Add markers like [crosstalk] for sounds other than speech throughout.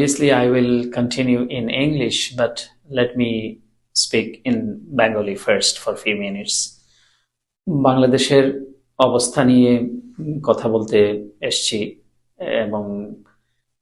obviously I will continue in English, but let me speak in Bengali first for few minutes. বাংলাদেশের অবস্থা নিয়ে কথা বলতে এসছি এবং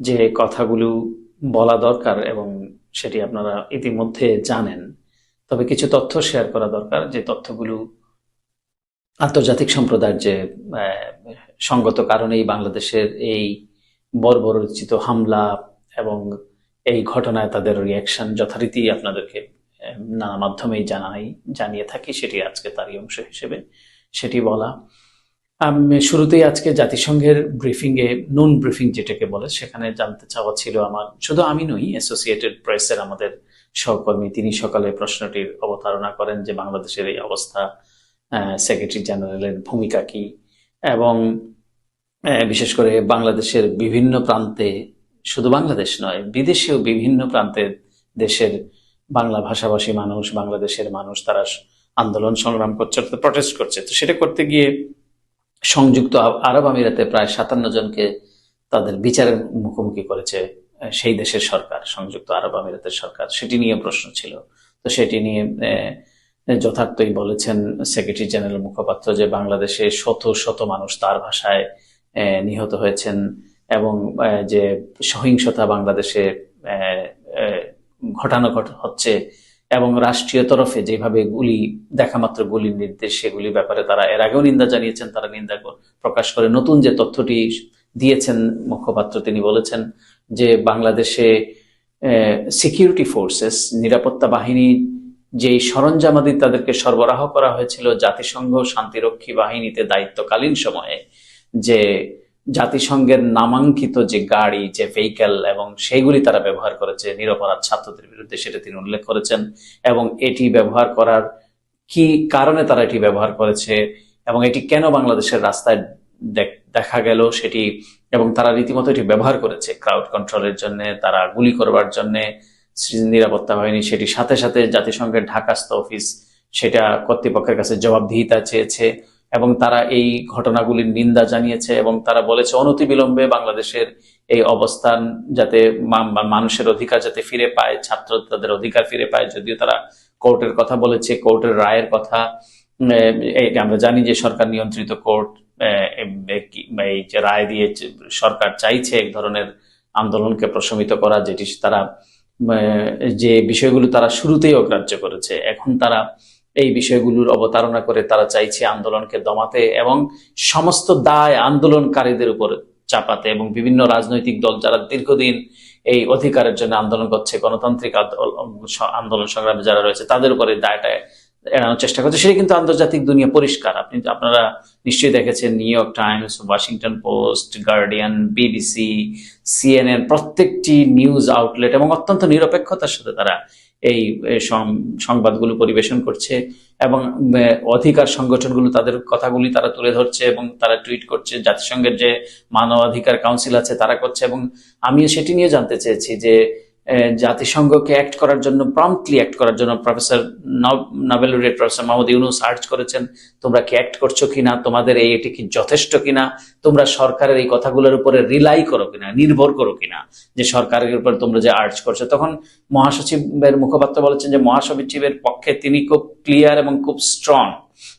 যে কথাগুলো বলা দরকার এবং সেটি আপনারা ইতিমধ্যে জানেন তবে কিছু তথ্য শেয়ার করা দরকার যে তথ্যগুলো আন্তর্জাতিক সম্প্রদায়ের যে সঙ্গত কারণেই বাংলাদেশের এই বর্বরচিত হামলা এবং এই ঘটনায় তাদের রিয়াকশন যথারীতি আপনাদেরকে নানা মাধ্যমেই জানাই, জানিয়ে থাকি, সেটি আজকে তারই অংশ হিসেবে সেটি বলা। শুরুতেই আজকে জাতিসংঘের ব্রিফিং এ নুন ব্রিফিং যেটাকে বলে, সেখানে জানতে চাওয়া ছিল আমার, শুধু আমি নই অ্যাসোসিয়েটেড প্রেসের আমাদের সহকর্মী, তিনি সকালে প্রশ্নটির অবতারণা করেন যে বাংলাদেশের এই অবস্থা সেক্রেটারি জেনারেলের ভূমিকা কি? এবং বিশেষ করে বাংলাদেশের বিভিন্ন প্রান্তে শুধু বাংলাদেশ নয়, বিদেশেও বিভিন্ন প্রান্তের দেশের বাংলা ভাষাভাষী মানুষ, বাংলাদেশের মানুষ তারা আন্দোলন সংগ্রাম করছে, অর্থাৎ প্রটেস্ট করছে। তো সেটা করতে গিয়ে সংযুক্ত আরব আমিরাতে প্রায় সাতান্ন জনকে তাদের বিচারের মুখোমুখি করেছে সেই দেশের সরকার, সংযুক্ত আরব আমিরাতের সরকার। সেটি নিয়ে প্রশ্ন ছিল। তো সেটি নিয়ে যথার্থই বলেছেন সেক্রেটারি জেনারেল মুখপাত্র যে বাংলাদেশে শত শত মানুষ তার ভাষায় নিহত হয়েছেন। এবং যে সহিংসতা বাংলাদেশে ঘটানো ঘট- হচ্ছে এবং রাষ্ট্রীয় তরফে যেভাবে গুলি, দেখা মাত্র গুলির নির্দেশ সেগুলি ব্যাপারে তারা এর আগেও নিন্দা জানিয়েছেন, তারা নিন্দা প্রকাশ করে। নতুন যে তথ্যটি দিয়েছেন মুখপাত্র, তিনি বলেছেন যে বাংলাদেশে সিকিউরিটি ফোর্সেস নিরাপত্তা বাহিনী যেই সরঞ্জামাদি তাদেরকে সরবরাহ করা হয়েছিল, জাতিসংঘ শান্তিরক্ষী বাহিনীতে দায়িত্বকালীন সময়ে যে জাতিসংঘের নামাঙ্কিত যে গাড়ি, যে ভেহিক্যাল এবং সেইগুলি তারা ব্যবহার করেছে, নিরপরাধ ছাত্রদের বিরুদ্ধে সেটা তিনি উল্লেখ করেছেন এবং এটি ব্যবহার করার কি কারণে তারা এটি ব্যবহার করেছে এবং এটি কেন বাংলাদেশের রাস্তায় দেখ- দেখা গেল সেটি এবং তারা রীতিমতো এটি ব্যবহার করেছে ক্রাউড কন্ট্রোলের জন্য, তারা গুলি করবার জন্য, নিরাপত্তা বাহিনী সেটি সাথে সাথে জাতিসংঘের ঢাকাস্থ অফিস সেটা কর্তৃপক্ষের কাছে জবাবদিহিতা চেয়েছে। এবং তারা এই ঘটনাগুলির নিন্দা জানিয়েছে এবং তারা বলেছে, অনতিবিলম্বে বাংলাদেশের এই অবস্থান যাতে মানুষের অধিকার যাতে ফিরে পায়, ছাত্র তাদের অধিকার ফিরে পায়। যদিও তারা কোর্টের কথা বলেছে, কোর্টের রায়ের কথা আমরা জানি যে সরকার নিয়ন্ত্রিত কোর্ট এই যে রায় দিয়ে সরকার চাইছে এক ধরনের আন্দোলনকে প্রশমিত করা, যেটি তারা যে বিষয়গুলো তারা শুরুতেই অগ্রাহ্য করেছে, এখন তারা এই বিষয়গুলোর অবতারণা করে তারা চাইছে আন্দোলনকে দমাতে এবং সমস্ত দায় আন্দোলনকারীদের উপর চাপাতে এবং বিভিন্ন রাজনৈতিক দল যারা দীর্ঘদিন এই অধিকারের জন্য আন্দোলন করছে, গণতান্ত্রিক আন্দোলন সংগ্রামে যারা রয়েছে, তাদের উপরে দায়টা এড়ানোর চেষ্টা করছে। সেটা কিন্তু আন্তর্জাতিক দুনিয়া পরিষ্কার। আপনি আপনারা নিশ্চয়ই দেখেছেন New York Times, Washington Post, Guardian, BBC, CNN প্রত্যেকটি নিউজ আউটলেট এবং অত্যন্ত নিরপেক্ষতার সাথে তারা এই সংবাদগুলো পরিবেশন করছে এবং অধিকার সংগঠনগুলো তাদের কথাগুলি তারা তুলে ধরছে এবং তারা টুইট করছে। জাতিসংঘের যে মানবাধিকার কাউন্সিল আছে তারা করছে এবং আমিও সেটি নিয়ে জানতে চেয়েছি যে জাতিসংঘকে অ্যাক্ট করার জন্য প্রম্পটলি অ্যাক্ট করার জন্য professor Nobel laureate professor Mahmud Yunus search করেছেন, তোমরা কি অ্যাক্ট করছ কিনা? তোমাদের এই, এটি কি যথেষ্ট কিনা? তোমরা সরকারের এই কথাগুলোর উপরে রিলাই করো কিনা? নির্ভর করো কিনা? যে সরকারের উপর তোমরা যে আর্জ করছ। তখন মহাসচিবের মুখপাত্র বলেছেন যে, মহাসচিবের পক্ষে তিনি খুব ক্লিয়ার এবং খুব স্ট্রং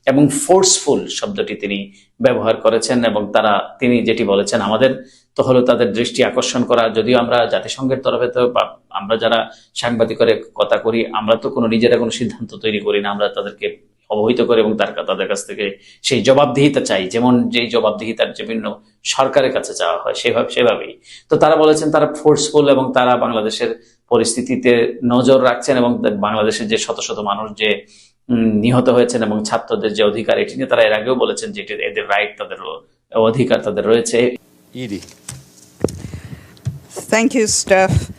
এবং ফোর্সফুল শব্দটি তিনি ব্যবহার করেছেন এবং তারা, তিনি যেটি বলেছেন, আমাদের তো হলো তাদের দৃষ্টি আকর্ষণ করা। যদিও আমরা জাতিসংঘের তরফে তো আমরা যারা সাংবাদিকের কথা করি, আমরা তো কোনো নিজেরা কোনো সিদ্ধান্ত তৈরি করি না। আমরা তাদেরকে অবহিত করে এবং তার তাদের কাছ থেকে সেই জবাবদিহিতা চাই। যেমন যেই জবাবদিহিতার বিভিন্ন সরকারের কাছে চাওয়া হয়, সেভাবে, সেভাবেই। তো তারা বলেছেন তারা ফোর্সফুল এবং তারা বাংলাদেশের পরিস্থিতিতে নজর রাখছেন এবং বাংলাদেশের যে শত শত মানুষ যে নিহত হয়েছেন এবং ছাত্রদের যে অধিকার, এটি নিয়ে তারা এর আগেও বলেছেন যে এদের রাইট তাদের অধিকার তাদের রয়েছে। Edie. Thank you, Steph.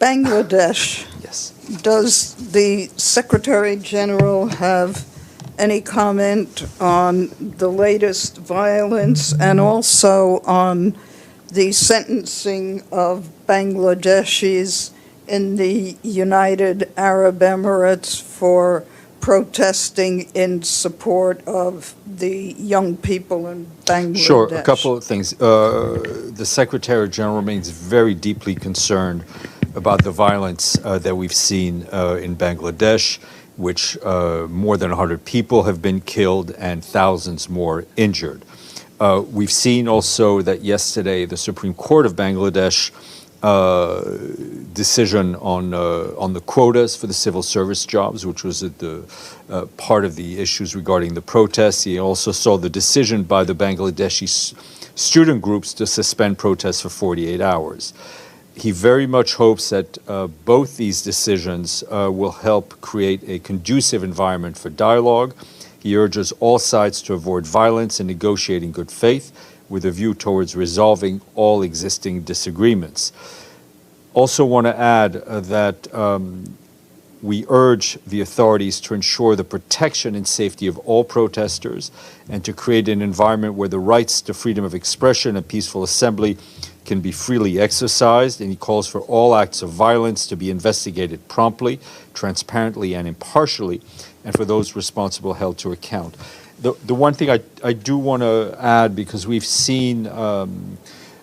Bangladesh, Yes. does the Secretary General have any comment on the latest violence and also on the sentencing of Bangladeshis in the United Arab Emirates for protesting in support of the young people in Bangladesh. Sure, a couple of things. Uh, the Secretary General remains very deeply concerned about the violence uh, that we've seen uh, in Bangladesh, which uh, more than 100 people have been killed and thousands more injured. Uh, we've seen also that yesterday the Supreme Court of Bangladesh decision on uh, on the quotas for the civil service jobs, which was at the uh, part of the issues regarding the protests. He also saw the decision by the Bangladeshi student groups to suspend protests for 48 hours. He very much hopes that uh, both these decisions uh, will help create a conducive environment for dialogue. He urges all sides to avoid violence and negotiate in good faith with a view towards resolving all existing disagreements. Also, want to add uh, that um, we urge the authorities to ensure the protection and safety of all protesters and to create an environment where the rights to freedom of expression and peaceful assembly can be freely exercised. And he calls for all acts of violence to be investigated promptly, transparently, and impartially, and for those responsible held to account. The, the one thing I, I do want to add, because we've seen um,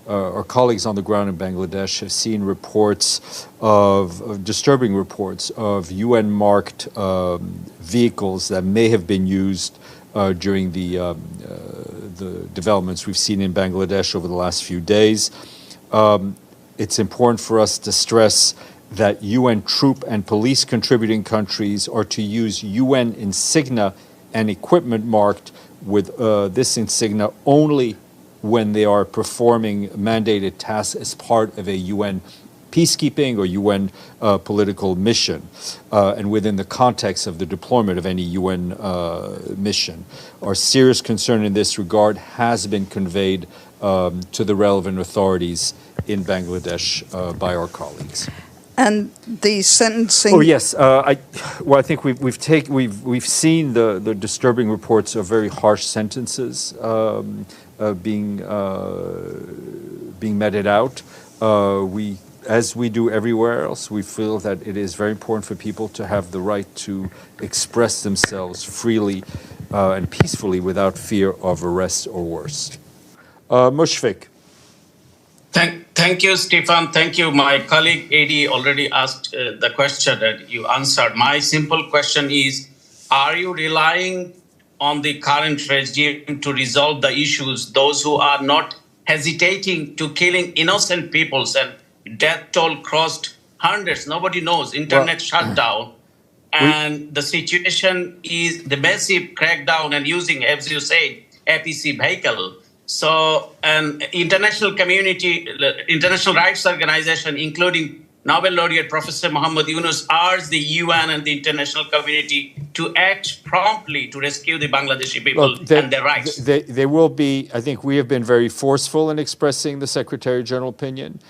uh, our colleagues on the ground in Bangladesh have seen reports of, of disturbing reports of UN marked um, vehicles that may have been used uh, during the, um, uh, the developments we've seen in Bangladesh over the last few days. Um, it's important for us to stress that UN troop and police contributing countries are to use UN insignia and equipment marked with uh, this insignia only when they are performing mandated tasks as part of a UN peacekeeping or UN uh, political mission, uh, and within the context of the deployment of any UN uh, mission. Our serious concern in this regard has been conveyed um, to the relevant authorities in Bangladesh uh, by our colleagues. And the sentencing. Oh yes, uh, I. Well, I think we've we've taken we've we've seen the the disturbing reports of very harsh sentences um, uh, being uh, being meted out. Uh, we, as we do everywhere else, we feel that it is very important for people to have the right to express themselves freely uh, and peacefully without fear of arrest or worse. Uh, Mushfik. Thank, thank you, Stefan. Thank you. My colleague Adi already asked uh, the question that you answered. My simple question is Are you relying on the current regime to resolve the issues, those who are not hesitating to killing innocent peoples and death toll crossed hundreds? Nobody knows. Internet shut down. [clears throat] And the situation is the massive crackdown and using, as you said, APC vehicle. So, an international community, international rights organization, including Nobel laureate Professor Muhammad Yunus, urged the UN and the international community to act promptly to rescue the Bangladeshi people Look, they- and their rights. They, they will be, I think we have been very forceful in expressing the Secretary General opinion.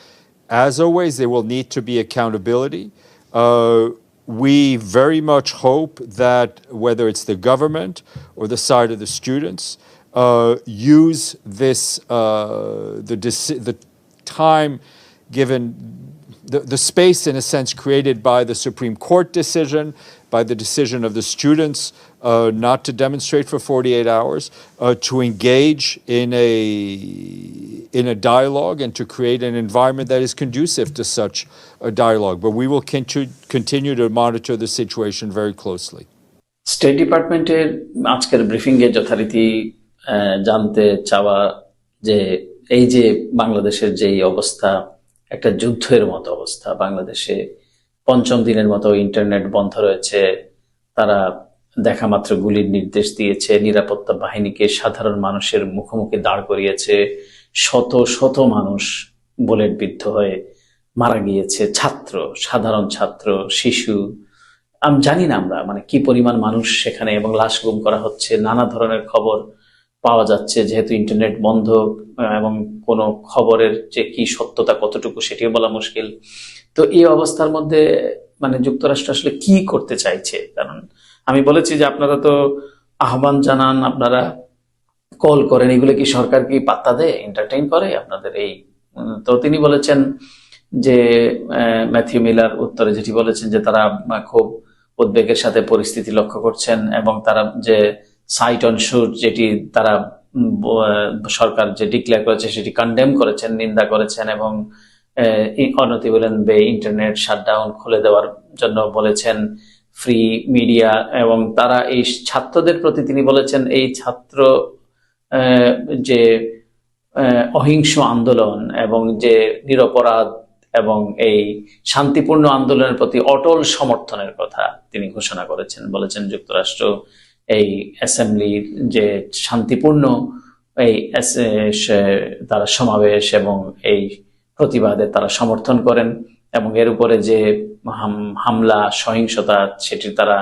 As always, there will need to be accountability. Uh, we very much hope that whether it's the government or the side of the students, uh, use this, uh, the, deci- the time given the, the space, in a sense, created by the Supreme Court decision, by the decision of the students uh, not to demonstrate for 48 hours, uh, to engage in a, in a dialogue and to create an environment that is conducive to such a dialogue. But we will continue, continue to monitor the situation very closely. State ডিপার্টমেন্টের আজকের ব্রিফিংয়ে যথারীতি আহ, জানতে চাওয়া যে এই যে বাংলাদেশের যেই অবস্থা, একটা যুদ্ধের মতো অবস্থা, বাংলাদেশে পঞ্চম দিনের মতো ইন্টারনেট বন্ধ রয়েছে, তারা দেখা মাত্র গুলির নির্দেশ দিয়েছে, নিরাপত্তা বাহিনীকে সাধারণ মানুষের মুখোমুখি দাঁড় করিয়েছে, শত শত মানুষ বুলেট বিদ্ধ হয়ে মারা গিয়েছে, ছাত্র, সাধারণ ছাত্র, শিশু। আমি, জানি না আমরা মানে কি পরিমাণ মানুষ সেখানে এবং লাশ গুম করা হচ্ছে, নানা ধরনের খবর পাওয়া যাচ্ছে, যেহেতু ইন্টারনেট বন্ধ এবং কোনো খবরের যে কি সত্যতা কতটুকু সেটিও বলা মুশকিল। তো এই অবস্থার মধ্যে মানে যুক্তরাষ্ট্র আসলে কি করতে চাইছে? কারণ আমি বলেছি যে আপনারা তো আহ্বান জানান, আপনারা কল করেন, এগুলো কি সরকার কি পাত্তা দেয়? এন্টারটেইন করে। আপনাদের এই তো তিনি বলেছেন যে ম্যাথিউ মিলার উত্তরে যেটি বলেছেন যে তারা খুব উদ্বেগের সাথে পরিস্থিতি লক্ষ্য করছেন এবং তারা যে সাইট অন শুট যেটি তারা ব- সরকার যে ডিক্লেয়ার করেছে সেটি কন্ডেম করেছেন, নিন্দা করেছেন এবং অনতিবিলম্বে ইন্টারনেট শাটডাউন খুলে দেওয়ার জন্য বলেছেন ফ্রি মিডিয়া এবং তারা এই ছাত্রদের প্রতি তিনি বলেছেন এই ছাত্র যে অহিংস আন্দোলন এবং যে নিরপরাধ এবং এই শান্তিপূর্ণ আন্দোলনের প্রতি অটল সমর্থনের কথা তিনি ঘোষণা করেছেন। বলেছেন যুক্তরাষ্ট্র এই অ্যাসেম্বলির যে শান্তিপূর্ণ, এই তারা সমাবেশ এবং এই প্রতিবাদে তারা সমর্থন করেন এবং এর উপরে যে হাম- হামলা, সহিংসতা সেটি তারা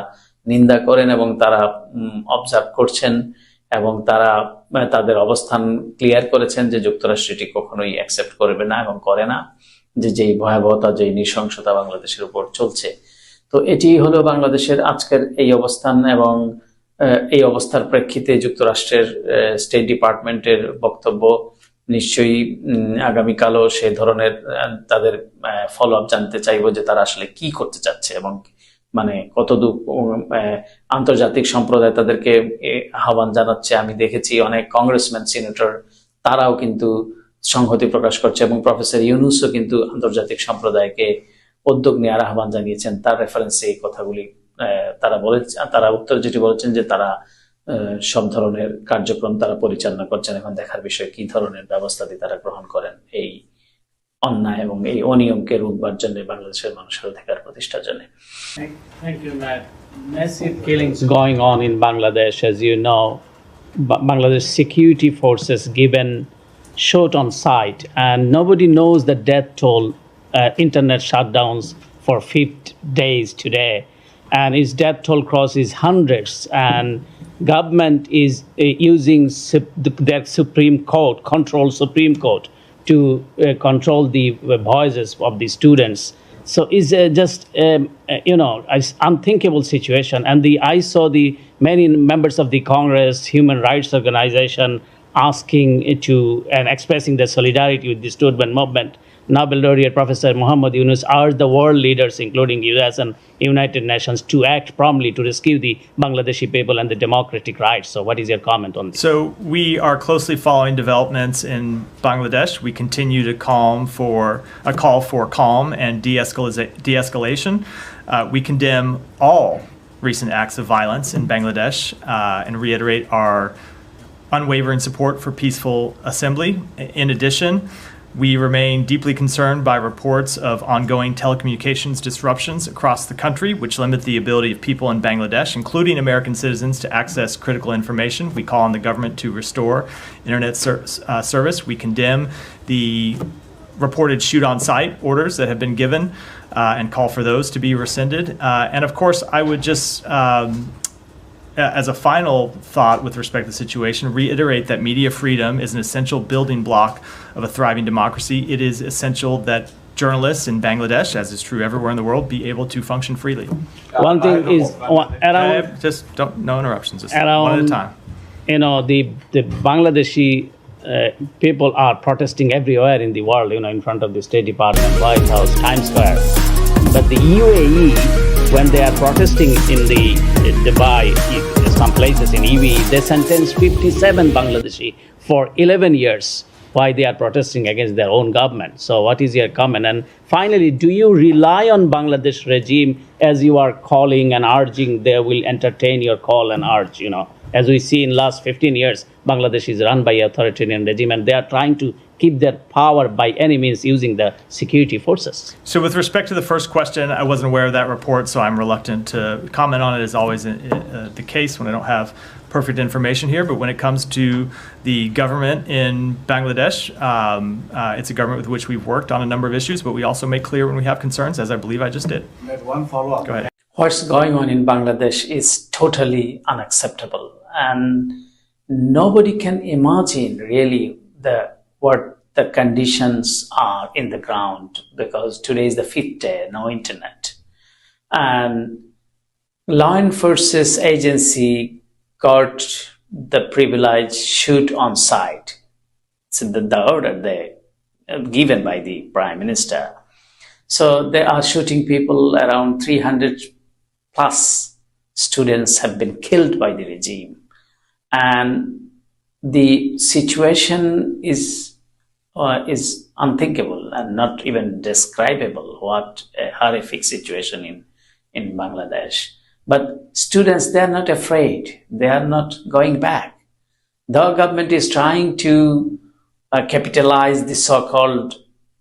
নিন্দা করেন এবং তারা অবজার্ভ করছেন এবং তারা তাদের অবস্থান ক্লিয়ার করেছেন যে যুক্তরাষ্ট্র এটি কখনোই অ্যাকসেপ্ট করবে না এবং করে না যে যেই ভয়াবহতা, যেই নৃশংসতা বাংলাদেশের উপর চলছে। তো এটি হলো বাংলাদেশের আজকের এই অবস্থান এবং এই অবস্থার প্রেক্ষিতে যুক্তরাষ্ট্রের স্টেট ডিপার্টমেন্টের বক্তব্য নিশ্চয়ই আগামীকালও সে ধরনের তাদের ফলো আপ জানতে চাইব যে তারা আসলে কি করতে চাচ্ছে এবং মানে আহ, আন্তর্জাতিক সম্প্রদায় তাদেরকে আহ্বান জানাচ্ছে। আমি দেখেছি অনেক কংগ্রেসম্যান সিনেটর তারাও কিন্তু সংহতি প্রকাশ করছে এবং প্রফেসর ইউনুসও কিন্তু আন্তর্জাতিক সম্প্রদায়কে উদ্যোগ নেওয়ার আহ্বান জানিয়েছেন। তার রেফারেন্সে এই কথাগুলি তারা বলে তারা উত্তর যেটি বলেছেন যে তারা সব ধরনের কার্যক্রম তারা পরিচালনা করছেন এখন দেখার বিষয় কি ধরনের ব্যবস্থাটি তারা গ্রহণ করেন এই অন্যায় এবং এই অনিয়মকে রুখবার জন্য বাংলাদেশের মানুষের অধিকার প্রতিষ্ঠার জন্য. Massive killings going on in Bangladesh, as you know. Ba- Bangladesh security forces given shot on sight, and nobody knows the death toll. Uh, internet shutdowns for 50 days today, and its death toll crosses hundreds. And government is uh, using sup- the- their Supreme Court, control Supreme Court, to uh, control the uh, voices of the students. So it's uh, just um, uh, you know unthinkable situation. And the I saw the many members of the Congress, human rights organization, asking to and expressing their solidarity with the student movement. Nobel laureate Professor Muhammad Yunus urged the world leaders, including U.S. and United Nations, to act promptly to rescue the Bangladeshi people and the democratic rights. So, what is your comment on this? So we are closely following developments in Bangladesh. We continue to calm for a call for calm and de-escalation. de-escalation. Uh, we condemn all recent acts of violence in Bangladesh uh, and reiterate our unwavering support for peaceful assembly. In addition, we remain deeply concerned by reports of ongoing telecommunications disruptions across the country, which limit the ability of people in Bangladesh, including American citizens, to access critical information. We call on the government to restore internet ser- uh, service. We condemn the reported shoot on site orders that have been given uh, and call for those to be rescinded. Uh, and of course, I would just um, as a final thought with respect to the situation, reiterate that media freedom is an essential building block of a thriving democracy. It is essential that journalists in Bangladesh, as is true everywhere in the world, be able to function freely. One thing is one- Uh, around just don't no interruptions. Just one at a time. you know the the Bangladeshi uh, people are protesting everywhere in the world. You know, in front of the State Department, White House, Times Square. But the UAE, when they are protesting in the in Dubai, some places in UAE, they sentenced 57 Bangladeshi for 11 years. Why they are protesting against their own government? So, what is your comment? And finally, do you rely on Bangladesh regime as you are calling and urging they will entertain your call and urge? You know, as we see in last 15 years, Bangladesh is run by authoritarian regime, and they are trying to keep their power by any means using the security forces. So, with respect to the first question, I wasn't aware of that report, so I'm reluctant to comment on it, as always uh, uh, the case when I don't have perfect information here. But when it comes to the government in Bangladesh, um, uh, it's a government with which we've worked on a number of issues, but we also make clear when we have concerns, as I believe I just did. One follow up. Go ahead. what's going on in Bangladesh is totally unacceptable, and nobody can imagine really the what the conditions are in the ground because today is the fifth day, no internet, and law enforcement agency got the privilege shoot on site. It's the, the order they uh, given by the prime minister. So they are shooting people around 300 plus students have been killed by the regime. And the situation is, uh, is unthinkable and not even describable what a horrific situation in, in Bangladesh. But students, they are not afraid. They are not going back. The government is trying to uh, capitalize the so-called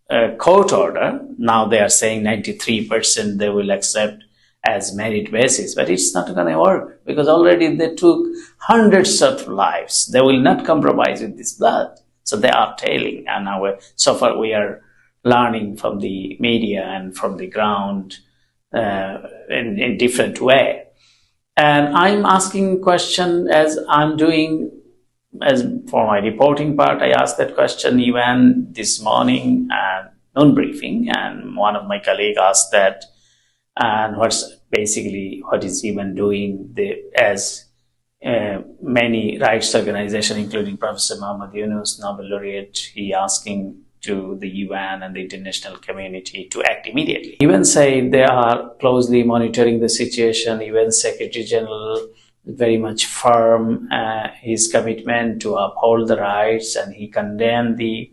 uh, court order. Now they are saying 93% they will accept as merit basis, but it's not going to work because already they took hundreds of lives. They will not compromise with this blood. So they are tailing, and now so far we are learning from the media and from the ground uh, in, in different way. And I'm asking question as I'm doing as for my reporting part, I asked that question even this morning and noon briefing, and one of my colleagues asked that, and what's basically what is even doing the as uh, many rights organizations, including Professor Muhammad Yunus, Nobel laureate, he asking to the UN and the international community to act immediately. UN say they are closely monitoring the situation. UN Secretary General very much firm uh, his commitment to uphold the rights and he condemned the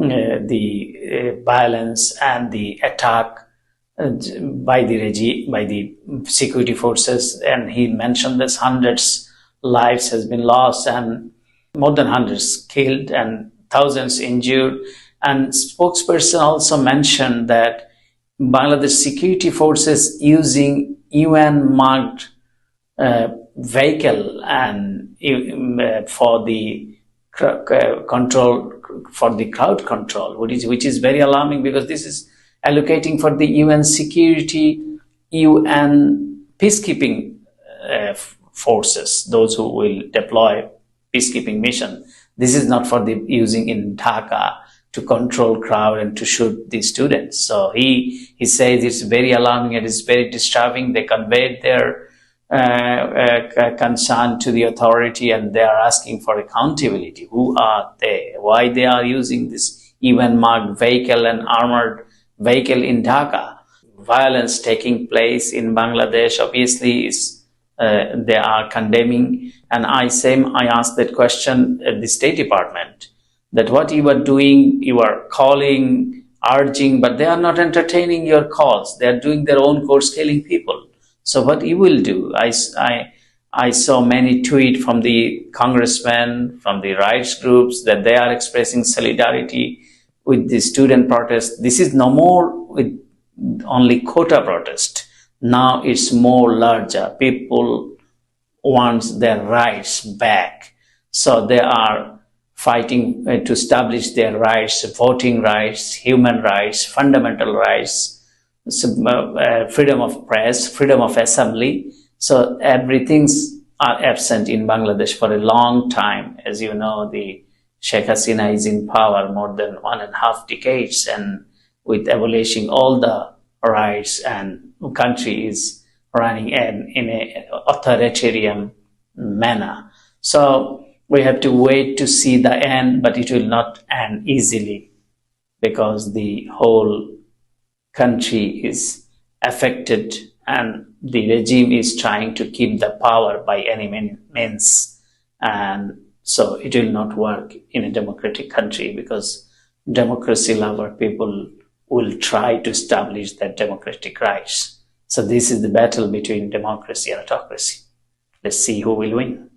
uh, the uh, violence and the attack uh, by the regime by the security forces and he mentioned this hundreds lives has been lost and more than hundreds killed and thousands injured. And spokesperson also mentioned that Bangladesh security forces using UN marked uh, vehicle and uh, for the uh, control for the crowd control, which is which is very alarming because this is allocating for the UN security, UN peacekeeping uh, forces, those who will deploy peacekeeping mission. This is not for the using in Dhaka to control crowd and to shoot the students. So he he says it's very alarming and it's very disturbing. They conveyed their uh, uh, concern to the authority and they are asking for accountability. Who are they? Why they are using this even marked vehicle and armored vehicle in Dhaka? Violence taking place in Bangladesh obviously is uh, they are condemning. And I same I asked that question at the State Department that what you are doing, you are calling, urging, but they are not entertaining your calls. They are doing their own course killing people. So what you will do, I, I, I saw many tweets from the congressmen, from the rights groups that they are expressing solidarity with the student protest. This is no more with only quota protest. Now it's more larger. People want their rights back. So they are fighting uh, to establish their rights, voting rights, human rights, fundamental rights, uh, uh, freedom of press, freedom of assembly. So everything's are absent in Bangladesh for a long time. As you know, the Sheikh Hasina is in power more than one and a half decades and with abolishing all the rights and country is running in, in a authoritarian manner. So we have to wait to see the end, but it will not end easily because the whole country is affected and the regime is trying to keep the power by any means. And so it will not work in a democratic country because democracy lover people will try to establish their democratic rights. So this is the battle between democracy and autocracy. Let's see who will win.